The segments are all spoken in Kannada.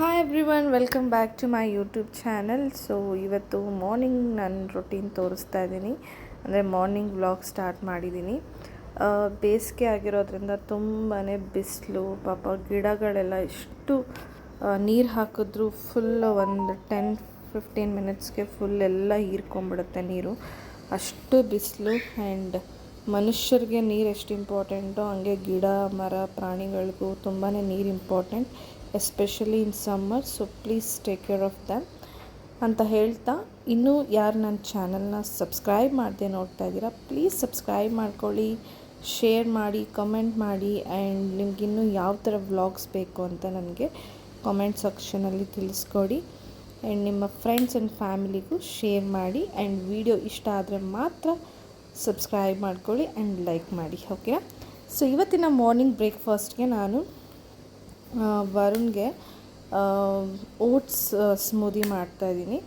Hi everyone welcome back to my YouTube channel so ಇವತ್ತು ಮಾರ್ನಿಂಗ್ ನಾನು ರೊಟೀನ್ ತೋರಿಸ್ತಾ ಇದ್ದೀನಿ. ಅಂದರೆ ಮಾರ್ನಿಂಗ್ ವ್ಲಾಗ್ ಸ್ಟಾರ್ಟ್ ಮಾಡಿದ್ದೀನಿ. ಬೇಸಿಗೆ ಆಗಿರೋದ್ರಿಂದ ತುಂಬಾ ಬಿಸಿಲು, ಪಾಪ ಗಿಡಗಳೆಲ್ಲ ಎಷ್ಟು ನೀರು ಹಾಕಿದ್ರೂ ಫುಲ್ ಒಂದು ಟೆನ್ ಫಿಫ್ಟೀನ್ ಮಿನಿಟ್ಸ್ಗೆ ಫುಲ್ ಎಲ್ಲ ಹೀರ್ಕೊಂಬಿಡುತ್ತೆ ನೀರು. ಅಷ್ಟು ಬಿಸಿಲು ಆ್ಯಂಡ್ ಮನುಷ್ಯರಿಗೆ ನೀರು ಎಷ್ಟು ಇಂಪಾರ್ಟೆಂಟೋ ಹಂಗೆ ಗಿಡ, ಮರ, ಪ್ರಾಣಿಗಳಿಗೂ ತುಂಬಾ ನೀರು important especially in summer so please take care of them ಅಂತ ಹೇಳ್ತಾ, ಇನ್ನೂ ಯಾರು ನನ್ನ ಚಾನಲ್ನ ಸಬ್ಸ್ಕ್ರೈಬ್ ಮಾಡದೆ ನೋಡ್ತಾ ಇದ್ದೀರಾ ಪ್ಲೀಸ್ ಸಬ್ಸ್ಕ್ರೈಬ್ ಮಾಡ್ಕೊಳ್ಳಿ ಶೇರ್ ಮಾಡಿ ಕಮೆಂಟ್ ಮಾಡಿ ಆ್ಯಂಡ್ ನಿಮ್ಗಿನ್ನೂ ಯಾವ ಥರ ವ್ಲಾಗ್ಸ್ ಬೇಕು ಅಂತ ನನಗೆ ಕಮೆಂಟ್ ಸೆಕ್ಷನಲ್ಲಿ ತಿಳಿಸ್ಕೊಡಿ. ಆ್ಯಂಡ್ ನಿಮ್ಮ ಫ್ರೆಂಡ್ಸ್ ಆ್ಯಂಡ್ ಫ್ಯಾಮಿಲಿಗೂ ಶೇರ್ ಮಾಡಿ ಆ್ಯಂಡ್ ವಿಡಿಯೋ ಇಷ್ಟ ಆದರೆ ಮಾತ್ರ ಸಬ್ಸ್ಕ್ರೈಬ್ ಮಾಡ್ಕೊಳ್ಳಿ ಆ್ಯಂಡ್ ಲೈಕ್ ಮಾಡಿ ಓಕೆ ಸೊ ಇವತ್ತಿನ ಮಾರ್ನಿಂಗ್ ಬ್ರೇಕ್ಫಾಸ್ಟ್ಗೆ ನಾನು ವರುಣ್ಗೆ ಓಟ್ಸ್ ಸ್ಮೂದಿ ಮಾಡ್ತಾಯಿದ್ದೀನಿ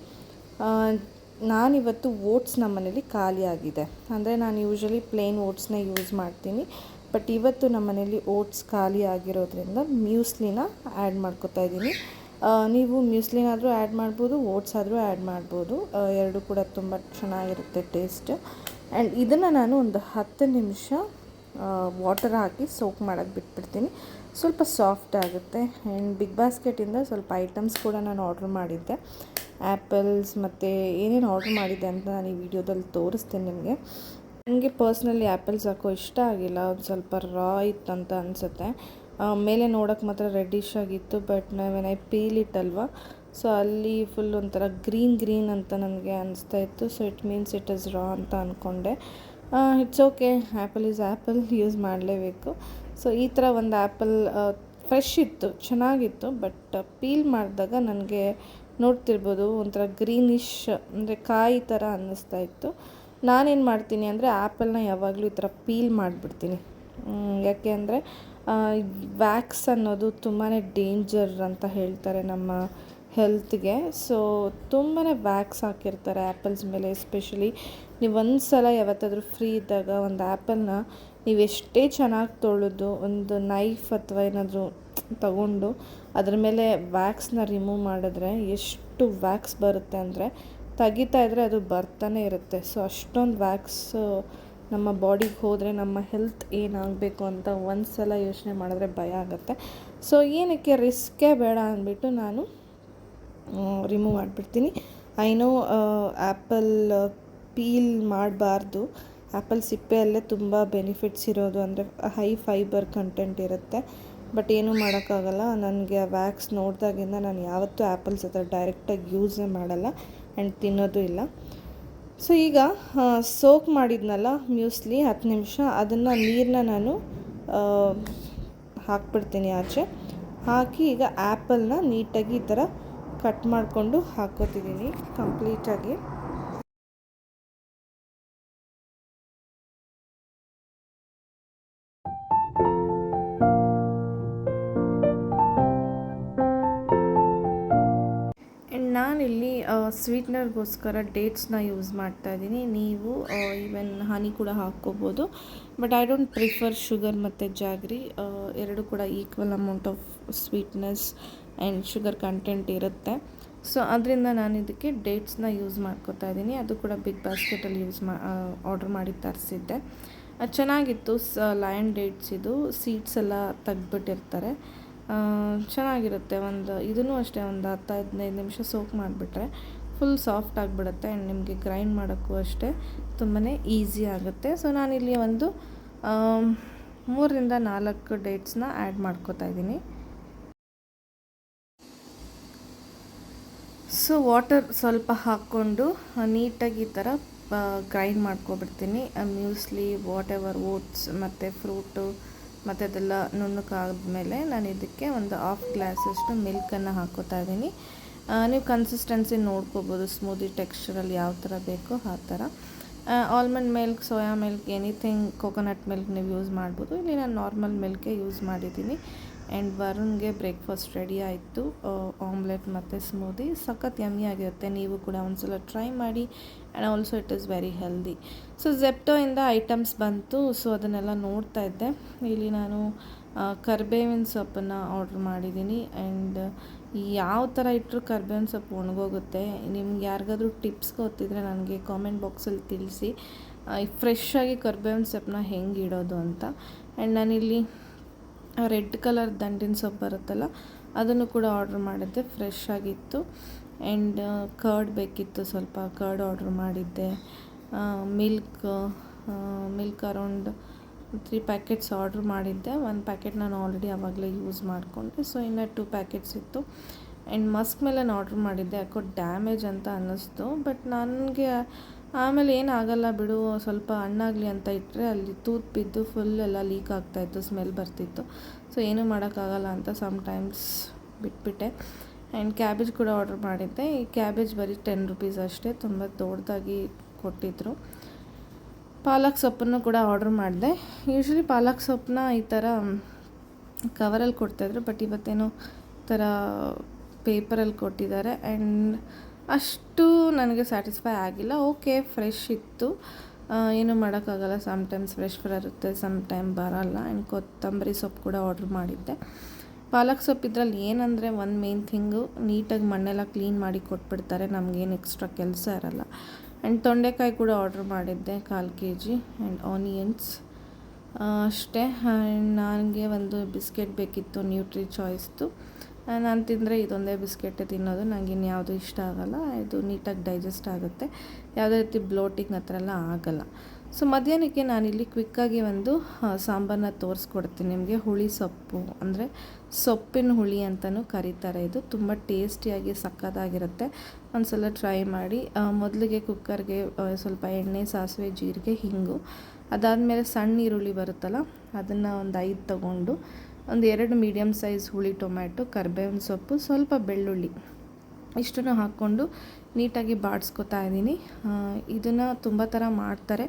ನಾನಿವತ್ತು ಓಟ್ಸ್ ನಮ್ಮ ಮನೇಲಿ ಖಾಲಿಯಾಗಿದೆ ಅಂದರೆ ನಾನು ಯೂಶ್ವಲಿ ಪ್ಲೇನ್ ಓಟ್ಸ್ನ ಯೂಸ್ ಮಾಡ್ತೀನಿ. ಬಟ್ ಇವತ್ತು ನಮ್ಮ ಮನೇಲಿ ಓಟ್ಸ್ ಖಾಲಿ ಆಗಿರೋದ್ರಿಂದ ಮ್ಯೂಸ್ಲಿನ ಆ್ಯಡ್ ಮಾಡ್ಕೋತಾ ಇದ್ದೀನಿ. ನೀವು ಮ್ಯೂಸ್ಲಿನಾದರೂ ಆ್ಯಡ್ ಮಾಡ್ಬೋದು ಓಟ್ಸ್ ಆದರೂ ಆ್ಯಡ್ ಮಾಡ್ಬೋದು. ಎರಡು ಕೂಡ ತುಂಬ ಚೆನ್ನಾಗಿರುತ್ತೆ ಟೇಸ್ಟ್ ಆ್ಯಂಡ್ ಇದನ್ನು ನಾನು ಒಂದು ಹತ್ತು ನಿಮಿಷ ವಾಟರ್ ಹಾಕಿ ಸೋಕ್ ಮಾಡೋಕ್ಕೆ ಬಿಟ್ಬಿಡ್ತೀನಿ. ಸ್ವಲ್ಪ ಸಾಫ್ಟ್ ಆಗುತ್ತೆ. ಆ್ಯಂಡ್ ಬಿಗ್ ಬಾಸ್ಕೆಟಿಂದ ಸ್ವಲ್ಪ ಐಟಮ್ಸ್ ಕೂಡ ನಾನು ಆರ್ಡ್ರ್ ಮಾಡಿದ್ದೆ. ಆ್ಯಪಲ್ಸ್ ಮತ್ತು ಏನೇನು ಆರ್ಡ್ರ್ ಮಾಡಿದ್ದೆ ಅಂತ ನಾನು ಈ ವಿಡಿಯೋದಲ್ಲಿ ತೋರಿಸ್ತೀನಿ ನಿಮಗೆ. ನನಗೆ ಪರ್ಸ್ನಲಿ ಆ್ಯಪಲ್ಸ್ ಹಾಕೋ ಇಷ್ಟ ಆಗಿಲ್ಲ. ಒಂದು ಸ್ವಲ್ಪ ರಾ ಇತ್ತಂತ ಅನಿಸುತ್ತೆ. ಮೇಲೆ ನೋಡೋಕ್ಕೆ ಮಾತ್ರ ರೆಡ್ಡಿಶ್ ಆಗಿತ್ತು ಬಟ್ ನಾವೇನ ಐ ಪೀಲ್ ಇಟ್ಟಲ್ವ? ಸೊ ಅಲ್ಲಿ ಫುಲ್ ಒಂಥರ ಗ್ರೀನ್ ಗ್ರೀನ್ ಅಂತ ನನಗೆ ಅನಿಸ್ತಾ ಇತ್ತು. So it means it is raw ಅಂತ ಅಂದ್ಕೊಂಡೆ it's okay apple is apple use ಮಾಡಲೇಬೇಕು. ಸೊ ಈ ಥರ ಒಂದು ಆ್ಯಪಲ್ ಫ್ರೆಶ್ ಇತ್ತು, ಚೆನ್ನಾಗಿತ್ತು ಬಟ್ ಪೀಲ್ ಮಾಡಿದಾಗ ನನಗೆ ನೋಡ್ತಿರ್ಬೋದು, ಒಂಥರ ಗ್ರೀನಿಶ್ ಅಂದರೆ ಕಾಯಿ ಥರ ಅನ್ನಿಸ್ತಾ ಇತ್ತು. ನಾನೇನು ಮಾಡ್ತೀನಿ ಅಂದರೆ ಆ್ಯಪಲ್ನ ಯಾವಾಗಲೂ ಈ ಥರ ಪೀಲ್ ಮಾಡಿಬಿಡ್ತೀನಿ. ಯಾಕೆ ಅಂದರೆ ವ್ಯಾಕ್ಸ್ ಅನ್ನೋದು ತುಂಬಾ ಡೇಂಜರ್ ಅಂತ ಹೇಳ್ತಾರೆ ನಮ್ಮ ಹೆಲ್ತ್ಗೆ ಸೊ ತುಂಬಾ ವ್ಯಾಕ್ಸ್ ಹಾಕಿರ್ತಾರೆ ಆ್ಯಪಲ್ಸ್ ಮೇಲೆ ಎಸ್ಪೆಷಲಿ ನೀವು ಒಂದು ಸಲ ಯಾವತ್ತಾದರೂ ಫ್ರೀ ಇದ್ದಾಗ ಒಂದು ಆ್ಯಪಲ್ನ ನೀವು ಎಷ್ಟೇ ಚೆನ್ನಾಗಿ ತೊಳೆದು ಒಂದು ನೈಫ್ ಅಥವಾ ಏನಾದರೂ ತಗೊಂಡು ಅದ್ರ ಮೇಲೆ ವ್ಯಾಕ್ಸ್ನ ರಿಮೂವ್ ಮಾಡಿದ್ರೆ ಎಷ್ಟು ವ್ಯಾಕ್ಸ್ ಬರುತ್ತೆ ಅಂದರೆ ತೆಗಿತಾ ಇದ್ದರೆ ಅದು ಬರ್ತಾನೆ ಇರುತ್ತೆ. ಸೊ ಅಷ್ಟೊಂದು ವ್ಯಾಕ್ಸ್ ನಮ್ಮ ಬಾಡಿಗೆ ಹೋದರೆ ನಮ್ಮ ಹೆಲ್ತ್ ಏನಾಗಬೇಕು ಅಂತ ಒಂದು ಸಲ ಯೋಚನೆ ಮಾಡಿದ್ರೆ ಭಯ ಆಗುತ್ತೆ. ಸೊ ಏನಕ್ಕೆ ರಿಸ್ಕೇ ಬೇಡ ಅಂದ್ಬಿಟ್ಟು ನಾನು ರಿಮೂವ್ ಮಾಡಿಬಿಡ್ತೀನಿ. ಐ ನೋ ಆ್ಯಪಲ್ ಪೀಲ್ ಮಾಡಬಾರ್ದು. ಆ್ಯಪಲ್ ಸಿಪ್ಪೆಯಲ್ಲೇ ತುಂಬ ಬೆನಿಫಿಟ್ಸ್ ಇರೋದು ಅಂದರೆ ಹೈ ಫೈಬರ್ ಕಂಟೆಂಟ್ ಇರುತ್ತೆ. ಬಟ್ ಏನೂ ಮಾಡೋಕ್ಕಾಗಲ್ಲ. ನನಗೆ ಆ ವ್ಯಾಕ್ಸ್ ನೋಡಿದಾಗಿಂದ ನಾನು ಯಾವತ್ತೂ ಆ್ಯಪಲ್ಸ್ ಹತ್ರ ಡೈರೆಕ್ಟಾಗಿ ಯೂಸೇ ಮಾಡಲ್ಲ ಆ್ಯಂಡ್ ತಿನ್ನೋದು ಇಲ್ಲ. ಸೊ ಈಗ ಸೋಕ್ ಮಾಡಿದ್ನಲ್ಲ ಮ್ಯೂಸ್ಲಿ ಹತ್ತು ನಿಮಿಷ. ಅದನ್ನು ನೀರನ್ನ ನಾನು ಹಾಕ್ಬಿಡ್ತೀನಿ ಆಚೆ. ಹಾಕಿ ಈಗ ಆ್ಯಪಲ್ನ ನೀಟಾಗಿ ಈ ಥರ ಕಟ್ ಮಾಡಿಕೊಂಡು ಹಾಕೋತಿದ್ದೀನಿ. ಕಂಪ್ಲೀಟಾಗಿ ನಾನಿಲ್ಲಿ ಸ್ವೀಟ್ನರ್ಗೋಸ್ಕರ ಡೇಟ್ಸ್ನ ಯೂಸ್ ಮಾಡ್ತಾ ಇದ್ದೀನಿ ನೀವು ಈವನ್ ಹನಿ ಕೂಡ ಹಾಕ್ಕೋಬೋದು. But I don't prefer sugar ಮತ್ತು ಜಾಗ್ರಿ ಎರಡು ಕೂಡ equal amount of sweetness and sugar content ಇರುತ್ತೆ. ಸೊ ಅದರಿಂದ ನಾನು ಇದಕ್ಕೆ ಡೇಟ್ಸ್ನ ಯೂಸ್ ಮಾಡ್ಕೋತಾ ಇದ್ದೀನಿ ಅದು ಕೂಡ ಬಿಗ್ ಬಾಸ್ಕೆಟಲ್ಲಿ ಯೂಸ್ ಮಾ ಆರ್ಡ್ರ್ ಮಾಡಿ ತರಿಸಿದ್ದೆ. ಚೆನ್ನಾಗಿತ್ತು. ಸ ಲಯನ್ ಡೇಟ್ಸ್ ಇದು. ಸೀಡ್ಸ್ ಎಲ್ಲ ತೆಗ್ದ್ಬಿಟ್ಟಿರ್ತಾರೆ. ಚೆನ್ನಾಗಿರುತ್ತೆ. ಒಂದು ಇದೂ ಅಷ್ಟೇ ಒಂದು ಹತ್ತು ಹದಿನೈದು ನಿಮಿಷ ಸೋಕ್ ಮಾಡಿಬಿಟ್ರೆ ಫುಲ್ ಸಾಫ್ಟ್ ಆಗಿಬಿಡುತ್ತೆ ಆ್ಯಂಡ್ ನಿಮಗೆ ಗ್ರೈಂಡ್ ಮಾಡೋಕ್ಕೂ ಅಷ್ಟೇ ತುಂಬಾ ಈಸಿ ಆಗುತ್ತೆ. ಸೊ ನಾನಿಲ್ಲಿ ಒಂದು ಮೂರರಿಂದ ನಾಲ್ಕು ಡೇಟ್ಸ್ನ ಆ್ಯಡ್ ಮಾಡ್ಕೋತಾ ಇದ್ದೀನಿ. ಸೊ ವಾಟರ್ ಸ್ವಲ್ಪ ಹಾಕ್ಕೊಂಡು ನೀಟಾಗಿ ಈ ಥರ ಗ್ರೈಂಡ್ ಮಾಡ್ಕೊಬಿಡ್ತೀನಿ. ಮ್ಯೂಸ್ಲಿ ವಾಟ್ ಎವರ್ ಓಟ್ಸ್ ಮತ್ತು ಫ್ರೂಟು ಮತ್ತು ಅದೆಲ್ಲ ನುಣ್ಣಕ್ಕಾದ್ಮೇಲೆ ನಾನು ಇದಕ್ಕೆ ಒಂದು ಹಾಫ್ ಗ್ಲಾಸಷ್ಟು ಮಿಲ್ಕನ್ನು ಹಾಕೋತಾ ಇದ್ದೀನಿ. ನೀವು ಕನ್ಸಿಸ್ಟೆನ್ಸಿ ನೋಡ್ಕೋಬೋದು ಸ್ಮೂದಿ ಟೆಕ್ಸ್ಚರಲ್ಲಿ ಯಾವ ಥರ ಬೇಕೋ ಆ ಥರ. Almond milk soya milk anything coconut milk ನೀವು ಯೂಸ್ ಮಾಡ್ಬೋದು. ಇಲ್ಲಿ ನಾನು ನಾರ್ಮಲ್ ಮಿಲ್ಕೇ ಯೂಸ್ ಮಾಡಿದ್ದೀನಿ. ಆ್ಯಂಡ್ ವರುಣ್ಗೆ ಬ್ರೇಕ್ಫಾಸ್ಟ್ ರೆಡಿ ಆಯಿತು. ಆಮ್ಲೆಟ್ ಮತ್ತು ಸ್ಮೂದಿ ಸಖತ್ ಯಮ್ಮಿ ಆಗಿರುತ್ತೆ. ನೀವು ಕೂಡ ಒಂದ್ಸಲ ಟ್ರೈ ಮಾಡಿ. And also it is very healthy so ಇಂದ ಐಟಮ್ಸ್ ಬಂತು. ಸೊ ಅದನ್ನೆಲ್ಲ ನೋಡ್ತಾ ಇದ್ದೆ. ಇಲ್ಲಿ ನಾನು ಕರ್ಬೇವಿನ ಸೊಪ್ಪನ್ನು ಆರ್ಡ್ರ್ ಮಾಡಿದ್ದೀನಿ. ಆ್ಯಂಡ್ ಯಾವ ಥರ ಇಟ್ಟರು ಕರ್ಬೇವಿನ ಸೊಪ್ಪು ಒಣಗೋಗುತ್ತೆ. ನಿಮ್ಗೆ ಯಾರಿಗಾದ್ರೂ ಟಿಪ್ಸ್ ಗೊತ್ತಿದ್ರೆ ನನಗೆ ಕಾಮೆಂಟ್ ಬಾಕ್ಸಲ್ಲಿ ತಿಳಿಸಿ. ಫ್ರೆಶ್ ಆಗಿ ಕರ್ಬೇವಿನ ಸೊಪ್ಪನ್ನ ಹೆಂಗೆ ಇಡೋದು ಅಂತ. ಆ್ಯಂಡ್ ನಾನಿಲ್ಲಿ ರೆಡ್ ಕಲರ್ ದಂಡಿನ ಸೊಪ್ಪು ಬರುತ್ತಲ್ಲ, ಅದನ್ನು ಕೂಡ ಆರ್ಡ್ರ್ ಮಾಡಿದ್ದೆ. ಫ್ರೆಶ್ ಆಗಿತ್ತು. ಆ್ಯಂಡ್ ಕರ್ಡ್ ಬೇಕಿತ್ತು ಸ್ವಲ್ಪ. ಕರ್ಡ್ ಆರ್ಡ್ರ್ ಮಾಡಿದ್ದೆ. Milk milk around three packets order ಮಾಡಿದ್ದೆ. ಒಂದು ಪ್ಯಾಕೆಟ್ ನಾನು ಆಲ್ರೆಡಿ ಆವಾಗಲೇ ಯೂಸ್ ಮಾಡಿಕೊಂಡೆ. ಸೊ ಇನ್ನು ಟೂ ಪ್ಯಾಕೆಟ್ಸ್ ಇತ್ತು. ಆ್ಯಂಡ್ ಮಸ್ಕ್ ಮೇಲೆ ನಾನು ಆರ್ಡ್ರ್ ಮಾಡಿದ್ದೆ. ಯಾಕೋ ಡ್ಯಾಮೇಜ್ ಅಂತ ಅನ್ನಿಸ್ತು. ಬಟ್ ನನಗೆ ಆಮೇಲೆ ಏನಾಗಲ್ಲ ಬಿಡು, ಸ್ವಲ್ಪ ಹಣ್ಣಾಗಲಿ ಅಂತ ಇಟ್ಟರೆ ಅಲ್ಲಿ ತೂತು ಬಿದ್ದು ಫುಲ್ ಎಲ್ಲ ಲೀಕ್ ಆಗ್ತಾಯಿತ್ತು ಸ್ಮೆಲ್ ಬರ್ತಿತ್ತು. ಸೊ ಏನೂ ಮಾಡೋಕ್ಕಾಗಲ್ಲ ಅಂತ ಸಮ್ಟೈಮ್ಸ್ ಬಿಟ್ಬಿಟ್ಟೆ. ಆ್ಯಂಡ್ ಕ್ಯಾಬೇಜ್ ಕೂಡ ಆರ್ಡರ್ ಮಾಡಿದ್ದೆ. ಈ ಕ್ಯಾಬೇಜ್ ಬರೀ ಟೆನ್ ರುಪೀಸ್ ಅಷ್ಟೇ, ತುಂಬ ದೊಡ್ಡದಾಗಿ ಕೊಟ್ಟಿದ್ದರು ಪಾಲಕ್ ಸೊಪ್ಪನ್ನು ಕೂಡ ಆರ್ಡ್ರ್ ಮಾಡಿದೆ. ಯೂಶ್ವಲಿ ಪಾಲಕ್ ಸೊಪ್ಪನ್ನ ಈ ಥರ ಕವರಲ್ಲಿ ಕೊಡ್ತಾಯಿದ್ರು ಬಟ್ ಇವತ್ತೇನೋ ಥರ ಪೇಪರಲ್ಲಿ ಕೊಟ್ಟಿದ್ದಾರೆ. ಆ್ಯಂಡ್ ಅಷ್ಟು ನನಗೆ ಸ್ಯಾಟಿಸ್ಫೈ ಆಗಿಲ್ಲ. ಓಕೆ, ಫ್ರೆಶ್ ಇತ್ತು. ಏನು ಮಾಡೋಕ್ಕಾಗಲ್ಲ. ಸಮ್ಟೈಮ್ಸ್ ಫ್ರೆಶ್ ಬರುತ್ತೆ ಸಮ್ ಟೈಮ್ ಬರಲ್ಲ. ಆ್ಯಂಡ್ ಕೊತ್ತಂಬರಿ ಸೊಪ್ಪು ಕೂಡ ಆರ್ಡ್ರ್ ಮಾಡಿದ್ದೆ. ಪಾಲಕ್ ಸೊಪ್ಪು ಇದ್ರಲ್ಲಿ ಏನಂದರೆ ಒಂದು ಮೇನ್ ಥಿಂಗು ನೀಟಾಗಿ ಮಣ್ಣೆಲ್ಲ ಕ್ಲೀನ್ ಮಾಡಿ ಕೊಟ್ಬಿಡ್ತಾರೆ. ನಮಗೇನು ಎಕ್ಸ್ಟ್ರಾ ಕೆಲಸ ಇರಲ್ಲ. ಆ್ಯಂಡ್ ತೊಂಡೆಕಾಯಿ ಕೂಡ ಆರ್ಡ್ರ್ ಮಾಡಿದ್ದೆ, ಕಾಲು ಕೆ ಜಿ ಆ್ಯಂಡ್ ಆನಿಯನ್ಸ್ ಅಷ್ಟೇ. ಆ್ಯಂಡ್ ನನಗೆ ಒಂದು ಬಿಸ್ಕೆಟ್ ಬೇಕಿತ್ತು ನ್ಯೂಟ್ರಿ ಚಾಯ್ಸ್ದು ನಾನು ತಿಂದರೆ ಇದೊಂದೇ ಬಿಸ್ಕೆಟ್ ತಿನ್ನೋದು. ನನಗೆ ಇನ್ಯಾವುದು ಇಷ್ಟ ಆಗೋಲ್ಲ. ಇದು ನೀಟಾಗಿ ಡೈಜೆಸ್ಟ್ ಆಗುತ್ತೆ. ಯಾವುದೇ ರೀತಿ ಬ್ಲೋಟಿಂಗ್ ಆ ಥರ ಎಲ್ಲ ಆಗೋಲ್ಲ. ಸೊ ಮಧ್ಯಾಹ್ನಕ್ಕೆ ನಾನಿಲ್ಲಿ ಕ್ವಿಕ್ಕಾಗಿ ಒಂದು ಸಾಂಬಾರನ್ನ ತೋರಿಸ್ಕೊಡ್ತೀನಿ. ನಿಮಗೆ ಹುಳಿ ಸೊಪ್ಪು ಅಂದರೆ ಸೊಪ್ಪಿನ ಹುಳಿ ಅಂತಲೂ ಕರೀತಾರೆ ಇದು. ತುಂಬ ಟೇಸ್ಟಿಯಾಗಿ ಸಕ್ಕತ್ತಾಗಿರುತ್ತೆ. ಒಂದು ಸಲ ಟ್ರೈ ಮಾಡಿ. ಮೊದಲಿಗೆ ಕುಕ್ಕರ್ಗೆ ಸ್ವಲ್ಪ ಎಣ್ಣೆ, ಸಾಸಿವೆ, ಜೀರಿಗೆ, ಹಿಂಗು. ಅದಾದಮೇಲೆ ಸಣ್ಣ ಈರುಳ್ಳಿ ಬರುತ್ತಲ್ಲ, ಅದನ್ನು ಒಂದು ಐದು ತಗೊಂಡು ಒಂದು ಎರಡು ಮೀಡಿಯಮ್ ಸೈಜ್ ಹುಳಿ ಟೊಮ್ಯಾಟೊ, ಕರ್ಬೇವಿನ ಸೊಪ್ಪು, ಸ್ವಲ್ಪ ಬೆಳ್ಳುಳ್ಳಿ. ಇಷ್ಟನ್ನು ಹಾಕ್ಕೊಂಡು ನೀಟಾಗಿ ಬಾಡಿಸ್ಕೊತಾ ಇದ್ದೀನಿ. ಇದನ್ನು ತುಂಬ ಥರ ಮಾಡ್ತಾರೆ.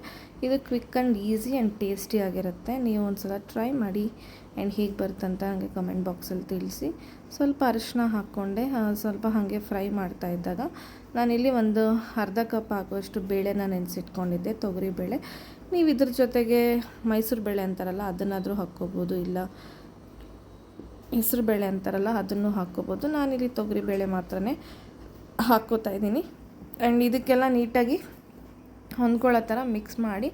ಇದು quick and easy and tasty ಆಗಿರುತ್ತೆ. ನೀವು ಒಂದು ಸಲ ಟ್ರೈ ಮಾಡಿ ಆ್ಯಂಡ್ ಹೇಗೆ ಬರುತ್ತಂತ ನನಗೆ ಕಮೆಂಟ್ ಬಾಕ್ಸಲ್ಲಿ ತಿಳಿಸಿ. ಸ್ವಲ್ಪ ಅರಿಶಿನ ಹಾಕ್ಕೊಂಡೆ. ಸ್ವಲ್ಪ ಹಾಗೆ ಫ್ರೈ ಮಾಡ್ತಾ ಇದ್ದಾಗ ನಾನಿಲ್ಲಿ ಒಂದು ಅರ್ಧ ಕಪ್ ಹಾಕುವಷ್ಟು ಬೇಳೆನ ನೆನೆಸಿಟ್ಕೊಂಡಿದ್ದೆ ತೊಗರಿ ಬೇಳೆ ನೀವು ಇದ್ರ ಜೊತೆಗೆ ಮೈಸೂರು ಬೇಳೆ ಅಂತಾರಲ್ಲ, ಅದನ್ನಾದರೂ ಹಾಕ್ಕೋಬೋದು ಇಲ್ಲ. ಹೆಸರು ಬೇಳೆ ಅಂತಾರಲ್ಲ, ಅದನ್ನು ಹಾಕ್ಕೋಬೋದು ನಾನಿಲ್ಲಿ ತೊಗರಿ ಬೇಳೆ ಮಾತ್ರನೇ ಹಾಕ್ಕೋತಾ ಇದ್ದೀನಿ. ಆ್ಯಂಡ್ ಇದಕ್ಕೆಲ್ಲ ನೀಟಾಗಿ ಹೊಂದ್ಕೊಳ್ಳೋ ಥರ ಮಿಕ್ಸ್ ಮಾಡಿ,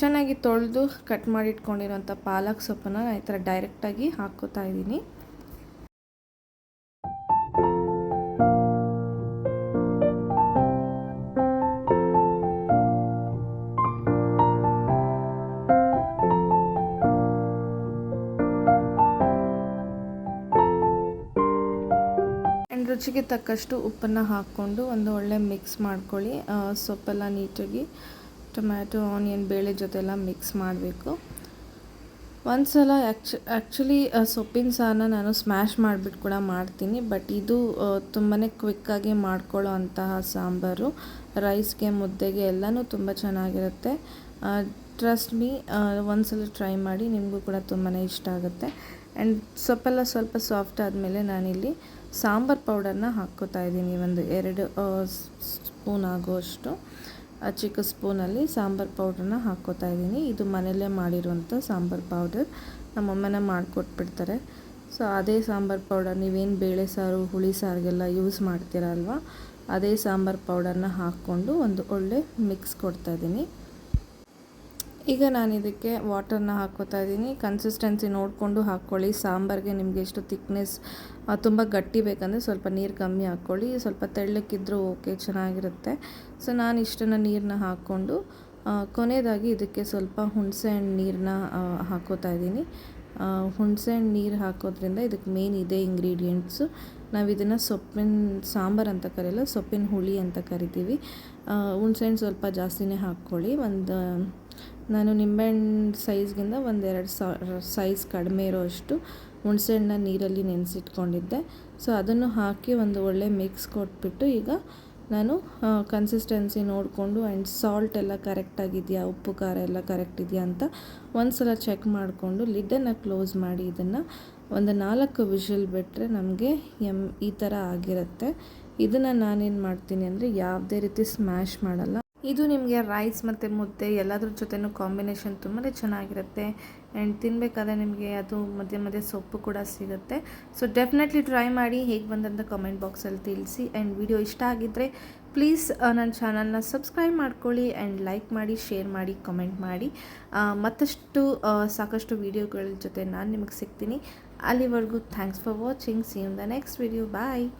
ಚೆನ್ನಾಗಿ ತೊಳೆದು ಕಟ್ ಮಾಡಿ ಇಟ್ಕೊಂಡಿರೋಂಥ ಪಾಲಕ್ ಸೊಪ್ಪನ್ನು ಈ ಥರ ಡೈರೆಕ್ಟಾಗಿ ಹಾಕ್ಕೋತಾ ಇದ್ದೀನಿ. ರುಚಿಗೆ ತಕ್ಕಷ್ಟು ಉಪ್ಪನ್ನು ಹಾಕ್ಕೊಂಡು ಒಂದು ಒಳ್ಳೆ ಮಿಕ್ಸ್ ಮಾಡ್ಕೊಳ್ಳಿ. ಸೊಪ್ಪೆಲ್ಲ ನೀಟಾಗಿ ಟೊಮ್ಯಾಟೊ ಆನಿಯನ್ ಬೇಳೆ ಜೊತೆ ಎಲ್ಲ ಮಿಕ್ಸ್ ಮಾಡಬೇಕು. ಒಂದು ಸಲ ಆ್ಯಕ್ಚು ಆ್ಯಕ್ಚುಲಿ ಸೊಪ್ಪಿನ ಸಾರನ್ನ ನಾನು ಸ್ಮ್ಯಾಶ್ ಮಾಡಿಬಿಟ್ಟು ಕೂಡ ಮಾಡ್ತೀನಿ. ಬಟ್ ಇದು ತುಂಬಾ ಕ್ವಿಕ್ಕಾಗಿ ಮಾಡ್ಕೊಳ್ಳೋ ಅಂತಹ ಸಾಂಬಾರು. ರೈಸ್ಗೆ, ಮುದ್ದೆಗೆ ಎಲ್ಲನೂ ತುಂಬ ಚೆನ್ನಾಗಿರುತ್ತೆ. ಟ್ರಸ್ಟ್ ಮೀ ಒಂದ್ಸಲ ಟ್ರೈ ಮಾಡಿ ನಿಮಗೂ ಕೂಡ ತುಂಬಾ ಇಷ್ಟ ಆಗುತ್ತೆ. ಆ್ಯಂಡ್ ಸೊಪ್ಪೆಲ್ಲ ಸ್ವಲ್ಪ ಸಾಫ್ಟ್ ಆದಮೇಲೆ ನಾನಿಲ್ಲಿ ಸಾಂಬಾರು ಪೌಡರ್ನ ಹಾಕ್ಕೋತಾ ಇದ್ದೀನಿ. ಒಂದು ಎರಡು ಸ್ಪೂನ್ ಆಗೋಷ್ಟು ಚಿಕ್ಕ ಸ್ಪೂನಲ್ಲಿ ಸಾಂಬಾರು ಪೌಡ್ರನ್ನ ಹಾಕ್ಕೋತಾ ಇದ್ದೀನಿ. ಇದು ಮನೆಯಲ್ಲೇ ಮಾಡಿರುವಂಥ ಸಾಂಬಾರು ಪೌಡರ್ ನಮ್ಮಮ್ಮನ ಮಾಡಿಕೊಟ್ಬಿಡ್ತಾರೆ. ಸೊ ಅದೇ ಸಾಂಬಾರು ಪೌಡರ್ ನೀವೇನು ಬೇಳೆ ಸಾರು, ಹುಳಿ ಸಾರಿಗೆಲ್ಲ ಯೂಸ್ ಮಾಡ್ತೀರಲ್ವ ಅದೇ ಸಾಂಬಾರು ಪೌಡರ್ನ ಹಾಕ್ಕೊಂಡು ಒಂದು ಒಳ್ಳೆ ಮಿಕ್ಸ್ ಕೊಡ್ತಾಯಿದ್ದೀನಿ ಈಗ ನಾನು ಇದಕ್ಕೆ ವಾಟರ್ನ ಹಾಕ್ಕೋತಾ ಇದ್ದೀನಿ. ಕನ್ಸಿಸ್ಟೆನ್ಸಿ ನೋಡಿಕೊಂಡು ಹಾಕ್ಕೊಳ್ಳಿ. ಸಾಂಬಾರಿಗೆ ನಿಮಗೆ ಎಷ್ಟು ತಿಕ್ನೆಸ್ ತುಂಬ ಗಟ್ಟಿ ಬೇಕಂದರೆ ಸ್ವಲ್ಪ ನೀರು ಕಮ್ಮಿ ಹಾಕ್ಕೊಳ್ಳಿ. ಸ್ವಲ್ಪ ತೆಳ್ಳಕ್ಕಿದ್ರೂ ಓಕೆ, ಚೆನ್ನಾಗಿರುತ್ತೆ. ಸೊ, ನಾನು ಇಷ್ಟನ್ನು ನೀರನ್ನ ಹಾಕ್ಕೊಂಡು ಕೊನೆಯದಾಗಿ ಇದಕ್ಕೆ ಸ್ವಲ್ಪ ಹುಣಸೆ ಹಣ್ಣು ನೀರನ್ನ ಹಾಕೋತಾ ಇದ್ದೀನಿ. ಹುಣಸೆ ಹಣ್ಣು ನೀರು ಹಾಕೋದ್ರಿಂದ ಇದಕ್ಕೆ ಮೇನ್ ಇದೆ ಇಂಗ್ರೀಡಿಯೆಂಟ್ಸು ನಾವು ಇದನ್ನು ಸೊಪ್ಪಿನ ಸಾಂಬಾರು ಅಂತ ಕರೆಯಲ್ಲ, ಸೊಪ್ಪಿನ ಹುಳಿ ಅಂತ ಕರಿತೀವಿ. ಹುಣ್ಸೆಹಣ್ಣು ಸ್ವಲ್ಪ ಜಾಸ್ತಿನೇ ಹಾಕ್ಕೊಳ್ಳಿ. ಒಂದು ನಾನು ನಿಂಬೆಹಣ್ಣು ಸೈಜ್ಗಿಂತ ಒಂದೆರಡು ಸೈಜ್ ಕಡಿಮೆ ಇರೋ ಅಷ್ಟು ಹುಣಸೆಹಣ್ಣನ್ನ ನೀರಲ್ಲಿ ನೆನೆಸಿಟ್ಕೊಂಡಿದ್ದೆ. ಸೊ, ಅದನ್ನು ಹಾಕಿ ಒಂದು ಒಳ್ಳೆ ಮಿಕ್ಸ್ ಕೊಟ್ಬಿಟ್ಟು ಈಗ ನಾನು ಕನ್ಸಿಸ್ಟೆನ್ಸಿ ನೋಡಿಕೊಂಡು ಆ್ಯಂಡ್ ಸಾಲ್ಟ್ ಎಲ್ಲ ಕರೆಕ್ಟಾಗಿದೆಯಾ ಉಪ್ಪು, ಖಾರ ಎಲ್ಲ ಕರೆಕ್ಟ್ ಇದೆಯಾ ಅಂತ ಒಂದು ಸಲ ಚೆಕ್ ಮಾಡಿಕೊಂಡು ಲಿಡ್ಡನ್ನು ಕ್ಲೋಸ್ ಮಾಡಿ ಇದನ್ನು ಒಂದು ನಾಲ್ಕು ವಿಷಲ್ ಬಿಟ್ಟರೆ ನಮಗೆ ಎಂ, ಈ ಥರ ಆಗಿರುತ್ತೆ. ಇದನ್ನು ನಾನೇನು ಮಾಡ್ತೀನಿ ಅಂದರೆ ಯಾವುದೇ ರೀತಿ ಸ್ಮ್ಯಾಶ್ ಮಾಡಲ್ಲ. ಇದು ನಿಮಗೆ ರೈಸ್ ಮತ್ತು ಮುದ್ದೆ ಎಲ್ಲದ್ರ ಜೊತೆನೂ ಕಾಂಬಿನೇಷನ್ ತುಂಬಾ ಚೆನ್ನಾಗಿರುತ್ತೆ. ಆ್ಯಂಡ್ ತಿನ್ನಬೇಕಾದ್ರೆ ನಿಮಗೆ ಅದು ಮಧ್ಯೆ ಮಧ್ಯೆ ಸೊಪ್ಪು ಕೂಡ ಸಿಗುತ್ತೆ. ಸೊ ಡೆಫಿನೆಟ್ಲಿ ಟ್ರೈ ಮಾಡಿ ಹೇಗೆ ಬಂದಂತ ಕಮೆಂಟ್ ಬಾಕ್ಸಲ್ಲಿ ತಿಳಿಸಿ. ಆ್ಯಂಡ್ ವಿಡಿಯೋ ಇಷ್ಟ ಆಗಿದ್ದರೆ ಪ್ಲೀಸ್ ನನ್ನ ಚಾನಲ್ನ ಸಬ್ಸ್ಕ್ರೈಬ್ ಮಾಡ್ಕೊಳ್ಳಿ ಆ್ಯಂಡ್ ಲೈಕ್ ಮಾಡಿ ಶೇರ್ ಮಾಡಿ ಕಮೆಂಟ್ ಮಾಡಿ. ಮತ್ತಷ್ಟು ಸಾಕಷ್ಟು ವೀಡಿಯೋಗಳ ಜೊತೆ ನಾನು ನಿಮಗೆ ಸಿಗ್ತೀನಿ. Alivargu. Thanks for watching. See you in the next video. Bye.